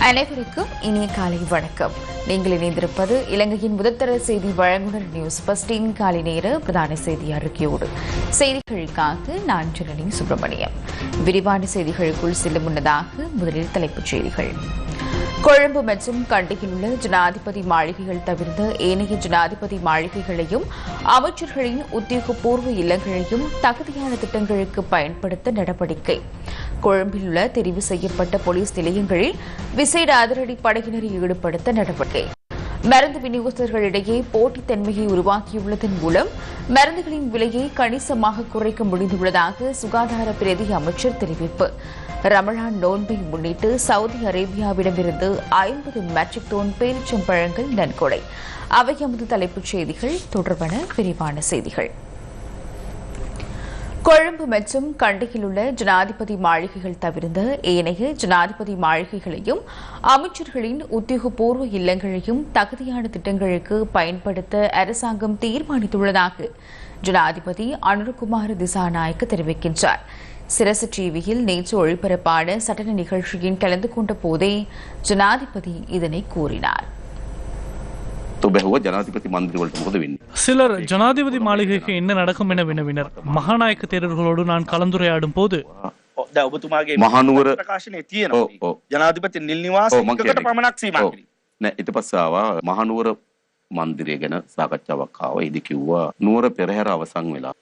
அனைவருக்கும் இனிய காலை வணக்கம். நீங்கள் இணைந்திருப்பது இலங்கையின் முதற்தர செய்தி வழங்குனர் நியூஸ் பஸ்டின் காலை நேர பிரதான செய்தி அறிக்கையோடு. செய்திகளுக்காக நான் ஜனனி சுப்பிரமணியம். விரிவான செய்திகளுக்குள் செல்லும் முன்னதாக முதலில் தலைப்புச் செய்திகள். கொழும்பு மற்றும் கண்டியில் உள்ள ஜனாதிபதி மாளிகைகள் தவிர்த்த ஏனைய ஜனாதிபதி மாளிகைகளையும் அமைச்சர்களின் உத்தியோகபூர்வ இல்லங்களையும் தகுதியான திட்டங்களுக்கு பயன்படுத்த நடவடிக்கை. கொழும்பில் உள்ள தெரிவு செய்யப்பட்ட போலீஸ் நிலையங்களில் விசேட அதிரடி படையினரை ஈடுபடுத்த நடவடிக்கை. மருந்து விநியோகஸ்தர்களிடையே போட்டித்தன்மையை உருவாக்கியுள்ளதன் மூலம் மருந்துகளின் விலையை கணிசமாக குறைக்க முடிந்துள்ளதாக சுகாதார பிரதி அமைச்சர் தெரிவிப்பு. ரமலான் நோன்பை முன்னிட்டு சவுதி அரேபியாவிடமிருந்து ஐம்பது மெட்ரிக் டன் பேரிச்சம்பழங்கள் நன்கொடை. அவை எமது தலைப்புச் செய்திகள். தொடர்பான விரிவான செய்திகள். கொழும்பு மற்றும் கண்டியில் உள்ள ஜனாதிபதி மாளிகைகள் தவிர்ந்த ஏனைய ஜனாதிபதி மாளிகைகளையும் அமைச்சர்களின் உத்தியோகபூர்வ இல்லங்களையும் தகுதியான திட்டங்களுக்கு பயன்படுத்த அரசாங்கம் தீர்மானித்துள்ளதாக ஜனாதிபதி அனுர்குமார் திசாநாயக்க தெரிவிக்கின்றார். சிரசு டிவியில் நேற்று ஒளிபரப்பான சட்டன நிகழ்ச்சியில் கலந்து கொண்ட போதே ஜனாதிபதி இதனை கூறினார் ඔබැහුව ජනාතිපති මන්දිරවලට මොකද වෙන්නේ. சிலர் ஜனாதிபதி மாளிகைக்கு என்ன நடக்கும் என வினவினர் மகாநாயக்க தேரர்களோடு நான் கலந்துரையாடும் போது දැ ඔබතුමාගේ මහනුවර ප්‍රකාශනය ඔව්, තියෙනවා ඔව්. ජනාධිපති නිල් නිවාස ඔව්, මං එකකට කියන්නේ. පමණක් සීමා ඔව්. කිරීම. නෑ ඊට පස්සේ ආවා මහනුවර මන්දිරය ගැන සාකච්ඡාවක් ආවා. ඉදි කිව්වා නුවර පෙරහැර අවසන් වෙලා.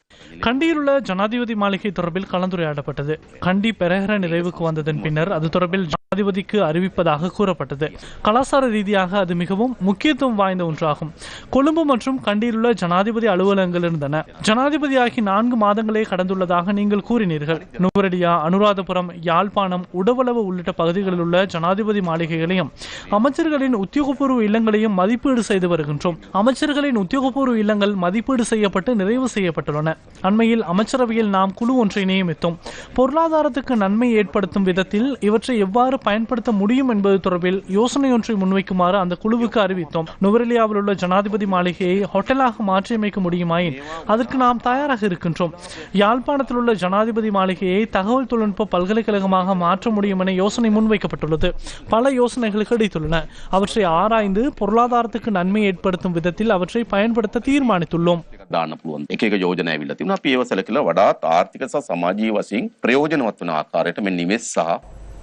கண்டியிலுள்ள ஜனாதிபதி மாளிகை தொடர்பில் கலந்துரையாடப்பட்டது. கண்டி பெரஹர நிறைவுக்கு வந்ததன் பின்னர் அது தொடர்பில் ஜனாதிபதிக்கு அறிவிப்பதாக கூறப்பட்டது. கலாச்சார ரீதியாக அது மிகவும் முக்கியத்துவம் வாய்ந்த ஒன்றாகும். கொழும்பு மற்றும் கண்டியிலுள்ள ஜனாதிபதி அலுவலகங்கள் இருந்தன. ஜனாதிபதியாகி நான்கு மாதங்களே கடந்துள்ளதாக நீங்கள் கூறினீர்கள். நுவரடியா அனுராதபுரம் யாழ்ப்பாணம் உடவளவு உள்ளிட்ட பகுதிகளில் உள்ள ஜனாதிபதி மாளிகைகளையும் அமைச்சர்களின் உத்தியோகபூர்வ இல்லங்களையும் மதிப்பீடு செய்து வருகின்றோம். அமைச்சர்களின் உத்தியோகபூர்வ இல்லங்கள் மதிப்பீடு செய்யப்பட்டு நிறைவு செய்யப்பட்டுள்ளன. அண்மையில் அமைச்சரவையில் நாம் குழு ஒன்றை நியமித்தோம். பொருளாதாரத்துக்கு நன்மை ஏற்படுத்தும் விதத்தில் இவற்றை எவ்வாறு பயன்படுத்த முடியும் என்பது தொடர்பில் யோசனை ஒன்றை முன்வைக்குமாறு அந்த குழுவுக்கு அறிவித்தோம். நுவரெலியாவில் உள்ள ஜனாதிபதி மாளிகையை ஹோட்டலாக மாற்றியமைக்க முடியுமாயின் அதற்கு நாம் தயாராக இருக்கின்றோம். யாழ்ப்பாணத்தில் உள்ள ஜனாதிபதி மாளிகையை தகவல் தொழில்நுட்ப பல்கலைக்கழகமாக மாற்ற முடியும் என யோசனை முன்வைக்கப்பட்டுள்ளது. பல யோசனைகள் கிடைத்துள்ளன. அவற்றை ஆராய்ந்து பொருளாதாரத்துக்கு நன்மை ஏற்படுத்தும் விதத்தில் அவற்றை பயன்படுத்த தீர்மானித்துள்ளோம். දාන්න පුළුවන්. එක එක යෝජනා ඇවිල්ලා තිබුණා. අපි ඒව සැලකලා වඩාත් ආර්ථික සහ සමාජීය වශයෙන් ප්‍රයෝජනවත් වන ආකාරයට මේ නිවෙස් සහ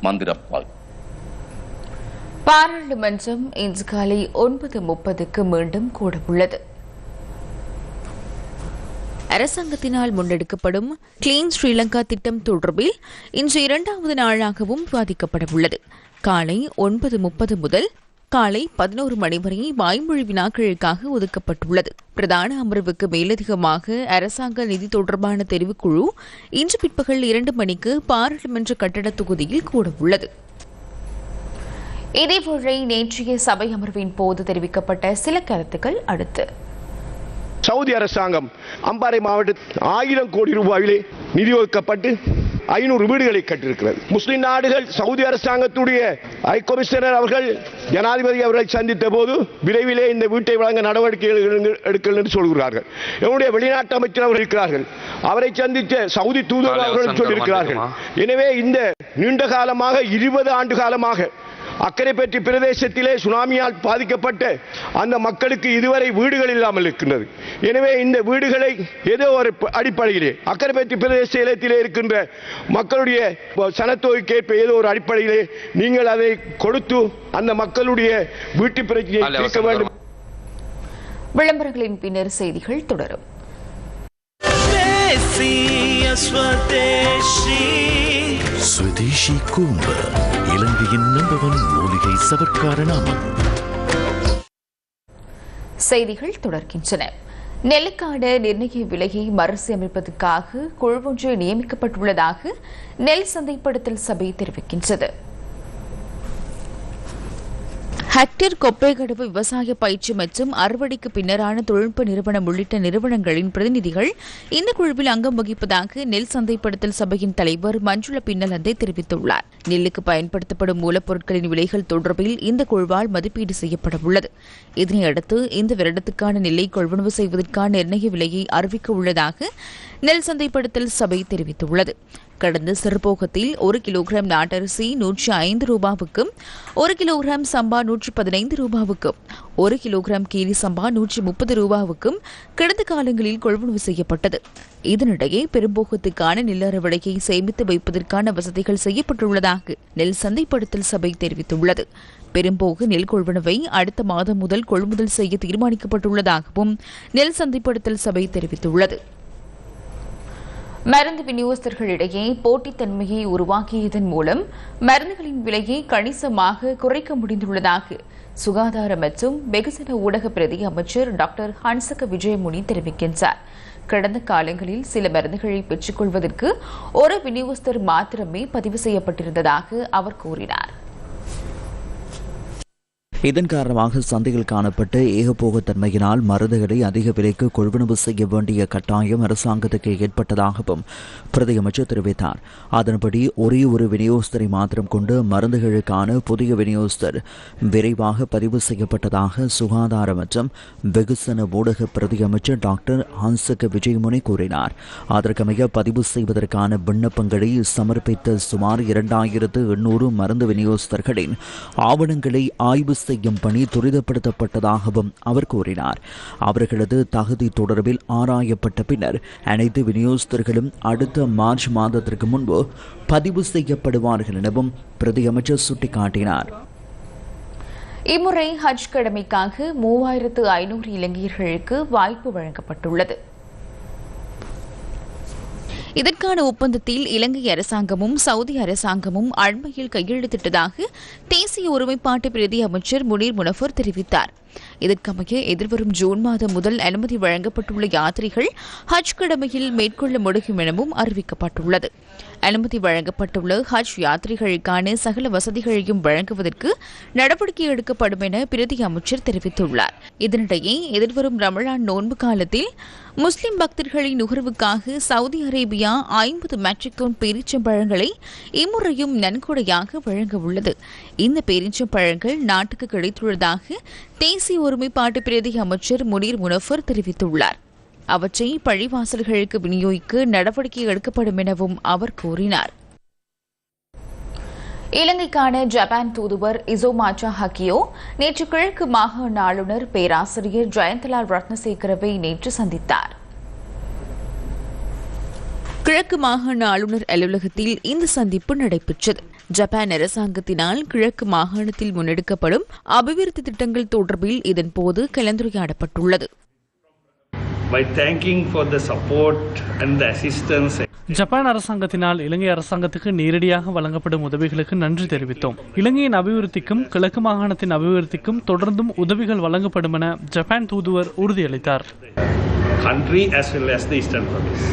මන්දිර පාවි. பாராளுமன்றம் இன்று காலை ஒன்பது முப்பதுக்கு மீண்டும் கூடவுள்ளது அரசாங்கத்தினால் முன்னெடுக்கப்படும் கிளீன் ஸ்ரீலங்கா திட்டம் தொடர்பில் இன்று இரண்டாவது நாளாகவும் விவாதிக்கப்பட உள்ளது காலை ஒன்பது முப்பது முதல் காலை பதினோரு மணி வரை வாய்மொழி வினாக்களுக்காக ஒதுக்கப்பட்டுள்ளது. பிரதான அமர்வுக்கு மேலதிகமாக அரசாங்க நிதி தொடர்பான தெரிவுக்குழு இன்று பிற்பகல் இரண்டு மணிக்கு பாராளுமன்ற கட்டட தொகுதியில் கூடவுள்ளது. இதேபோன்றே நேற்றைய சபை அமர்வின் போது தெரிவிக்கப்பட்ட சில கருத்துக்கள் அடுத்து. சவுதி அரசாங்கம் அம்பாறை மாவட்டத்தில் ஆயிரம் கோடி ரூபாயிலே நிதி ஒதுக்கப்பட்டு ஐநூறு வீடுகளை கட்டியிருக்கிறது. முஸ்லிம் நாடுகள் சவுதி அரசாங்கத்துடைய ஹை கமிஷனர் அவர்கள் ஜனாதிபதி அவர்களை சந்தித்த போது விரைவிலே இந்த வீட்டை வழங்க நடவடிக்கை எடுங்கள் என்று சொல்கிறார்கள். என்னுடைய வெளிநாட்டு அமைச்சர் அவர்கள் இருக்கிறார்கள். அவரை சந்தித்த சவுதி தூதர் அவர்கள் சொல்லியிருக்கிறார்கள். எனவே இந்த நீண்ட காலமாக இருபது ஆண்டு காலமாக அக்கரைப்பற்றி பிரதேசத்திலே சுனாமியால் பாதிக்கப்பட்ட அந்த மக்களுக்கு இதுவரை வீடுகள் இல்லாமல் இருக்கின்றது. எனவே இந்த வீடுகளை ஏதோ ஒரு அடிப்படையிலே அக்கரைப்பற்றி பிரதேச இடத்திலே இருக்கின்ற மக்களுடைய சனத்தொகைக்கேற்ப ஏதோ ஒரு அடிப்படையிலே நீங்கள் அதை கொடுத்து அந்த மக்களுடைய வீட்டு பிரச்சனையை தீர்க்க வேண்டும். விளம்பரங்களின் பின்னர் செய்திகள் தொடரும். ஸ்வதேஷி கூம்ப இலங்கையின் நம்பர் ஒன் மூலிகை சவர்க்கார நாமம் செய்திகள் தொடர்கின்றன. நெல்லுக்கான நிர்ணய விலையை மறுசீரமைப்பதற்காக குழு ஒன்று நியமிக்கப்பட்டுள்ளதாக நெல் சந்தைப்படுத்தல் சபை தெரிவிக்கின்றது. ஹெக்டேர் கொப்பைகடவு விவசாய பயிற்சி மற்றும் அறுவடைக்கு பின்னரான தொழில்நுட்ப நிறுவனம் உள்ளிட்ட நிறுவனங்களின் பிரதிநிதிகள் இந்த குழுவில் அங்கம் வகிப்பதாக நெல் சந்தைப்படுத்தல் சபையின் தலைவர் மஞ்சுள பின்னலந்தை தெரிவித்துள்ளார். நெல்லுக்கு பயன்படுத்தப்படும் மூலப்பொருட்களின் விலைகள் தொடர்பில் இந்த குழுவால் மதிப்பீடு செய்யப்பட உள்ளது இதனையடுத்து இந்த வருடத்துக்கான நெல்லை கொள்வனவு செய்வதற்கான நிர்ணய விலையை அறிவிக்க உள்ளதாக நெல் சந்தைப்படுத்தல் சபை தெரிவித்துள்ளது. கடந்த சிறுபோகத்தில் ஒரு கிலோகிராம் நாட்டரிசி நூற்றி ஐந்து ரூபாவுக்கும் ஒரு கிலோகிராம் சம்பா நூற்றி பதினைந்து ரூபாவுக்கும் ஒரு கிலோகிராம் கீரி சம்பா நூற்றி முப்பது ரூபாவுக்கும் கடந்த காலங்களில் கொள்வனவு செய்யப்பட்டது. இதனிடையே பெரும்போகத்துக்கான நெல் அறுவடையை சேமித்து வைப்பதற்கான வசதிகள் செய்யப்பட்டுள்ளதாக நெல் சந்தைப்படுத்தல் சபை தெரிவித்துள்ளது. பெரும்போக நெல் கொள்வனவை அடுத்த மாதம் முதல் கொள்முதல் செய்ய தீர்மானிக்கப்பட்டுள்ளதாகவும் நெல் சந்தைப்படுத்தல் சபை தெரிவித்துள்ளது. மருந்து விநியோகஸ்தர்களிடையே போட்டித்தன்மையை உருவாக்கியதன் மூலம் மருந்துகளின் விலையை கணிசமாக குறைக்க முடிந்துள்ளதாக சுகாதார மற்றும் வெகுஜன ஊடக பிரதி அமைச்சர் டாக்டர் ஹன்சக விஜயமுனி தெரிவிக்கின்றார். கடந்த காலங்களில் சில மருந்துகளை பெற்றுக்கொள்வதற்கு ஒரு விநியோகஸ்தர் மாத்திரமே பதிவு செய்யப்பட்டிருந்ததாக அவர் கூறினார். இதன் காரணமாக சந்தையில் காணப்பட்ட ஏகபோகத்தன்மையினால் மருந்துகளை அதிக விலைக்கு கொள்வனவு செய்ய வேண்டிய கட்டாயம் அரசாங்கத்துக்கு ஏற்பட்டதாகவும் பிரதியமைச்சர் தெரிவித்தார். அதன்படி ஒரே ஒரு விநியோகஸ்தரை மாத்திரம் கொண்டு மருந்துகளுக்கான புதிய விநியோகஸ்தர் விரைவாக பதிவு செய்யப்பட்டதாக சுகாதார மற்றும் வெகுசன ஊடக பிரதியமைச்சர் டாக்டர் ஹான்சக விஜயமுனி கூறினார். அதற்கமைய பதிவு செய்வதற்கான விண்ணப்பங்களை சமர்ப்பித்த சுமார் இரண்டாயிரத்து எண்ணூறு மருந்து விநியோகஸ்தர்களின் ஆவணங்களை ஆய்வு செய்யும் பணி துரிதப்படுத்தப்பட்டதாகவும் அவர் கூறினார். அவர்களது தகுதி தொடர்பில் ஆராயப்பட்ட பின்னர் அனைத்து விநியோகஸ்தர்களும் அடுத்த மார்ச் மாதத்திற்கு முன்பு பதிவு செய்யப்படுவார்கள் எனவும் பிரதியமைச்சர் சுட்டிக்காட்டினார். இம்முறை ஹஜ் கடமைக்காக மூவாயிரத்து ஐநூறு இலங்கையர்களுக்கு வாய்ப்பு வழங்கப்பட்டுள்ளது. இதற்கான ஒப்பந்தத்தில் இலங்கை அரசாங்கமும் சவுதி அரசாங்கமும் அண்மையில் கையெழுத்திட்டதாக தேசிய ஒருமைப்பாட்டு பிரதி அமைச்சர் முனீர் முனஃபர் தெரிவித்தார். இதற்கமைய எதிர்வரும் ஜூன் மாதம் முதல் அனுமதி வழங்கப்பட்டுள்ள யாத்திரைகள் ஹஜ் கடமையில் மேற்கொள்ள முடியும் எனவும் அறிவிக்கப்பட்டுள்ளது. அனுமதி வழங்கப்பட்டுள்ள ஹஜ் யாத்திரைகளுக்கான சகல வசதிகளையும் வழங்குவதற்கு நடவடிக்கை எடுக்கப்படும் என பிரதி அமைச்சர் தெரிவித்துள்ளார். இதனிடையே எதிர்வரும் ரமலான் நோன்பு காலத்தில் முஸ்லிம் பக்தர்களின் நுகர்வுக்காக சவுதி அரேபியா ஐம்பது மெட்ரிக் டன் பேரீச்சம்பழங்களை இம்முறையும் நன்கொடையாக வழங்க உள்ளது. இந்த பேரீச்சம்பழங்கள் நாட்டுக்கு கிடைத்துள்ளதாக தேசிய ஒருமைப்பாட்டு பிரதி அமைச்சர் முனீர் முனஃபர் தெரிவித்துள்ளார். அவற்றை பழிவாசல்களுக்கு விநியோகிக்க நடவடிக்கை எடுக்கப்படும் எனவும் அவர் கூறினார். இலங்கைக்கான ஜப்பான் தூதுவர் இசோமாச்சா ஹக்கியோ நேற்று கிழக்கு மாகாண ஆளுநர் பேராசிரியர் ஜெயந்தலால் ரத்னசேகரவை நேற்று சந்தித்தார். கிழக்கு மாகாண ஆளுநர் அலுவலகத்தில் இந்த சந்திப்பு நடைபெற்றது. ஜப்பான் அரசாங்கத்தினால் கிழக்கு மாகாணத்தில் முன்னெடுக்கப்படும் அபிவிருத்தி திட்டங்கள் தொடர்பில் இதன்போது கலந்துரையாடப்பட்டுள்ளது. By thanking for the support and the assistance Japan அரசாங்கத்தினால் இலங்கை அரசாங்கத்துக்கு நேரடியாக வழங்கப்படும் உதவிகளுக்கு நன்றி தெரிவித்தோம் இலங்கையின் அபிவிருத்திக்கும் கிழக்கு மாகாணத்தின் அபிவிருத்திக்கும் தொடர்ந்தும் உதவிகள் வழங்கப்படும் என ஜப்பான் தூதுவர் உறுதியளித்தார் country as well as the eastern province.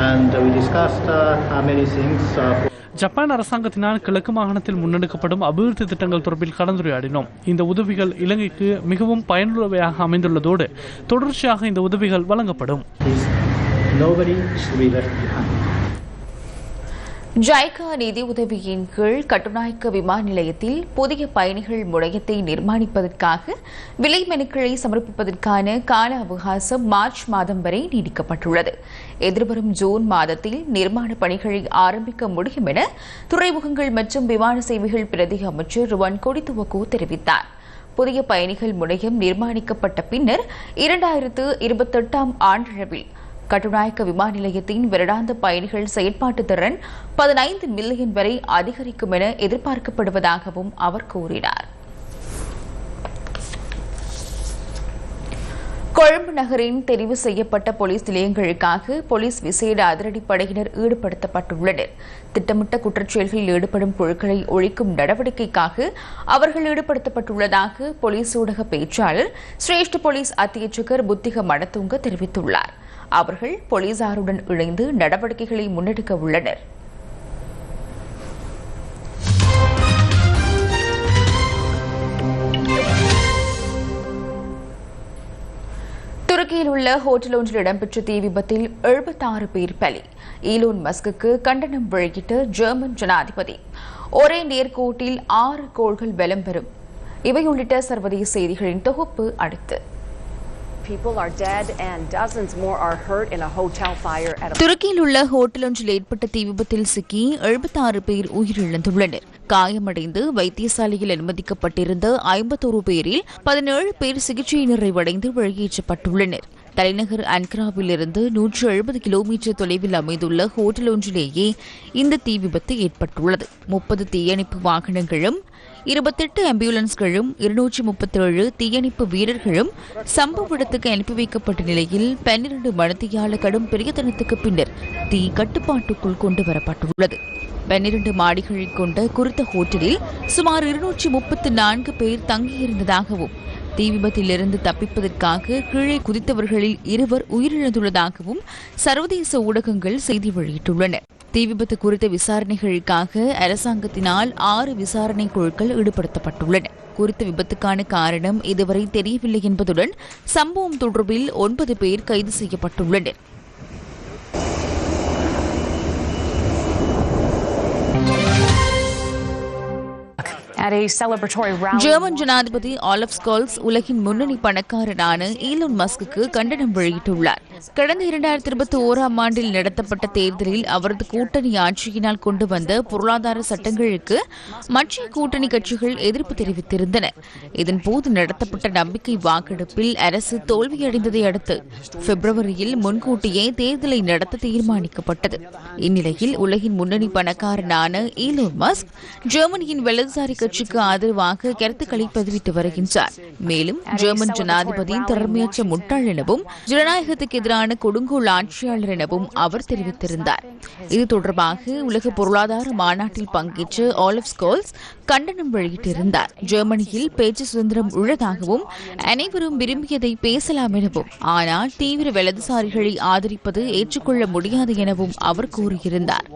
and we discussed uh, many things. Uh, Japan அரசாங்கத்தினால் கிழக்கு மாகாணத்தில் முன்னெடுக்கப்படும் அபிவிருத்தி திட்டங்கள் தொடர்பில் கலந்துரையாடினோம். இந்த உதவிகள் இலங்கைக்கு மிகவும் பயனுள்ளவையாக அமைந்துள்ளதோடு தொடர்ச்சியாக இந்த உதவிகள் வழங்கப்படும். ஜைகா நிதி உதவியின் கீழ் கட்டுநாயக்க விமான நிலையத்தில் புதிய பயணிகள் முனையத்தை நிர்மாணிப்பதற்காக விலை மனுக்களை சமர்ப்பிப்பதற்கான கால அவகாசம் மார்ச் மாதம் வரை நீடிக்கப்பட்டுள்ளது. எதிர்வரும் ஜூன் மாதத்தில் நிர்மாண பணிகளை ஆரம்பிக்க முடியும் என துறைமுகங்கள் மற்றும் விமான சேவைகள் பிரதி அமைச்சர் ருவன் கொடித்துவக்கோ தெரிவித்தார். புதிய பயணிகள் முனையம் நிர்மாணிக்கப்பட்ட பின்னர் இரண்டாயிரத்து இருபத்தெட்டாம் ஆண்டளவில் கட்டுநாயக்க விமான நிலையத்தின் வருடாந்த பயணிகள் செயற்பாட்டு திறன் பதினைந்து மில்லியன் வரை அதிகரிக்கும் என எதிர்பார்க்கப்படுவதாகவும் அவர் கூறினார். கொழும்பு நகரின் தெரிவு செய்யப்பட்ட போலீஸ் நிலையங்களுக்காக போலீஸ் விசேட அதிரடிப்படையினர் ஈடுபடுத்தப்பட்டுள்ளனர். திட்டமிட்ட குற்றச்செயல்களில் ஈடுபடும் குழுக்களை ஒழிக்கும் நடவடிக்கைக்காக அவர்கள் ஈடுபடுத்தப்பட்டுள்ளதாக போலீஸ் ஊடக பேச்சாளர் சிரேஷ்ட போலீஸ் அத்தியட்சகர் புத்திக மடத்துங்க தெரிவித்துள்ளார். அவர்கள் போலீசாருடன் இணைந்து நடவடிக்கைகளை முன்னெடுக்க உள்ளனர். உள்ள ஹோட்டல் ஒன்றில் இடம்பெற்ற தீ விபத்தில் எழுபத்தாறு பேர் பலி. ஈலோன் மஸ்குக்கு கண்டனம் வெளியிட்ட ஜெர்மன் ஜனாதிபதி. ஒரே நேர்கோட்டில் ஆறு கோள்கள் பலம் பெறும். இவை உள்ளிட்ட சர்வதேச செய்திகளின் தொகுப்பு அடுத்து. People are dead and dozens more are hurt in a hotel fire at a துருக்கியில் உள்ள ஹோட்டல் ஒன்றில் ஏற்பட்ட தீ விபத்தில் சிக்கி எழுபத்தாறு பேர் உயிரிழந்துள்ளனர். காயமடைந்து வைத்தியசாலையில் அனுமதிக்கப்பட்டிருந்த ஐம்பத்தோரு பேரில் பதினேழு பேர் சிகிச்சை நிறைவடைந்து வெளியேற்றப்பட்டுள்ளனர். தலைநகர் அன்கராவிலிருந்து நூற்று எழுபது கிலோமீட்டர் தொலைவில் அமைந்துள்ள ஹோட்டல் ஒன்றிலேயே இந்த தீ விபத்து ஏற்பட்டுள்ளது. முப்பது தீயணைப்பு வாகனங்களும் இருபத்தெட்டு ஆம்புலன்ஸ்களும் இருநூற்றி முப்பத்தேழு தீயணைப்பு வீரர்களும் சம்பவ இடத்துக்கு அனுப்பி வைக்கப்பட்ட நிலையில் பன்னிரண்டு மணத்தியால கடும் பிரயத்தனத்துக்கு பின்னர் தீ கட்டுப்பாட்டுக்குள் கொண்டு வரப்பட்டுள்ளது. பன்னிரண்டு மாடிகளை கொண்ட குறித்த ஹோட்டலில் சுமார் இருநூற்றி முப்பத்து நான்கு பேர் தங்கியிருந்ததாகவும் தீ விபத்திலிருந்து தப்பிப்பதற்காக கீழே குதித்தவர்களில் இருவர் உயிரிழந்துள்ளதாகவும் சர்வதேச ஊடகங்கள் செய்தி வெளியிட்டுள்ளன. தீ விபத்து குறித்த விசாரணைகளுக்காக அரசாங்கத்தினால் ஆறு விசாரணை குழுக்கள் ஈடுபடுத்தப்பட்டுள்ளன. குறித்த விபத்துக்கான காரணம் இதுவரை தெரியவில்லை என்பதுடன் சம்பவம் தொடர்பில் ஒன்பது பேர் கைது செய்யப்பட்டுள்ளனர். ஜெர்மன் ஜனாதிபதி ஆலப் ஸ்கோல்ஸ் உலகின் முன்னணி பணக்காரரான ஈலோன் மஸ்குக்கு கண்டனம் வெளியிட்டுள்ளார். கடந்த இரண்டாயிரத்தி இருபத்தி ஓராம் ஆண்டில் நடத்தப்பட்ட தேர்தலில் அவரது கூட்டணி ஆட்சியினால் கொண்டு வந்த பொருளாதார சட்டங்களுக்கு மற்ற கூட்டணி கட்சிகள் எதிர்ப்பு தெரிவித்திருந்தன. இதன்போது நடத்தப்பட்ட நம்பிக்கை வாக்கெடுப்பில் அரசு தோல்வியடைந்ததை அடுத்து பிப்ரவரியில் முன்கூட்டியே தேர்தலை நடத்த தீர்மானிக்கப்பட்டது. இந்நிலையில் உலகின் முன்னணி பணக்காரனான ஈலோன் மஸ்க் ஜெர்மனியின் வலதுசாரி கட்சிக்கு ஆதரவாக கருத்துக்களை பதிவிட்டு வருகின்றார். மேலும் ஜெர்மன் ஜனாதிபதி திறமையற்ற முட்டாள் எனவும் ஜனநாயகத்துக்கு எதிரான கொடுங்கோல் ஆட்சியாளர் எனவும் அவர் தெரிவித்திருந்தார். இது தொடர்பாக உலக பொருளாதார மாநாட்டில் பங்கேற்ற ஆலப் ஸ்கோல்ஸ் கண்டனம் வெளியிட்டிருந்தார். ஜெர்மனியில் பேச்சு சுதந்திரம் உள்ளதாகவும் அனைவரும் விரும்பியதை பேசலாம் எனவும் ஆனால் தீவிர வலதுசாரிகளை ஆதரிப்பது ஏற்றுக்கொள்ள முடியாது எனவும் அவர் கூறியிருந்தார்.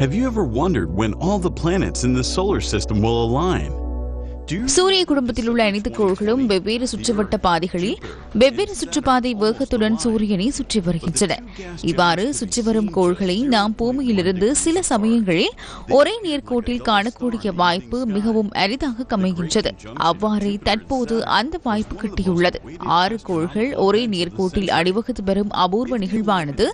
Have you ever wondered when all the planets in the solar system will align? சூரிய குடும்பத்தில் உள்ள அனைத்து கோள்களும் வெவ்வேறு சுற்றுவட்ட பாதைகளில் வெவ்வேறு சுற்றுப்பாதை வேகத்துடன் சூரியனை சுற்றி வருகின்றன. இவ்வாறு சுற்றி வரும் கோள்களை நாம் பூமியிலிருந்து சில சமயங்களில் ஒரே நேர்கோட்டில் காணக்கூடிய வாய்ப்பு மிகவும் அரிதாக அமைகின்றது அவ்வாறே தற்போது அந்த வாய்ப்பு கிட்டியுள்ளது. ஆறு கோள்கள் ஒரே நேர்கோட்டில் அணிவகுத்து வரும் அபூர்வ நிகழ்வானது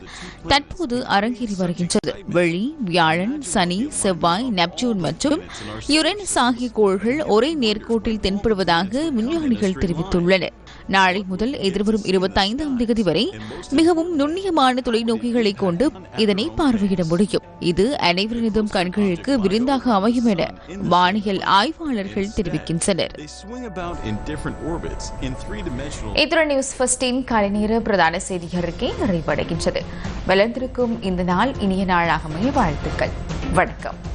தற்போது அரங்கேறி வருகின்றது. வெள்ளி வியாழன் சனி செவ்வாய் நெப்டியூன் மற்றும் யுரேனஸ் ஆகிய கோள்கள் ஒரே நேர்கோட்டில் தென்படுவதாக விஞ்ஞானிகள் தெரிவித்துள்ளனர். நாளை முதல் எதிர்வரும் இருபத்தைந்தாம் தேதி வரை மிகவும் நுண்ணியமான தொலைநோக்கிகளை கொண்டு இதனை பார்வையிட முடியும். இது அனைவரினதும் கண்களுக்கு விருந்தாக அமையும் என வானியல் ஆய்வாளர்கள் தெரிவிக்கின்றனர். இத்துடன் நியூஸ் ஃபர்ஸ்டின் காலை நேர பிரதான செய்தி அறிக்கை நிறைவடைகின்றது. வளர்ந்திருக்கும் இந்த நாள் இனிய நாளாக அமைய வாழ்த்துக்கள். வணக்கம்.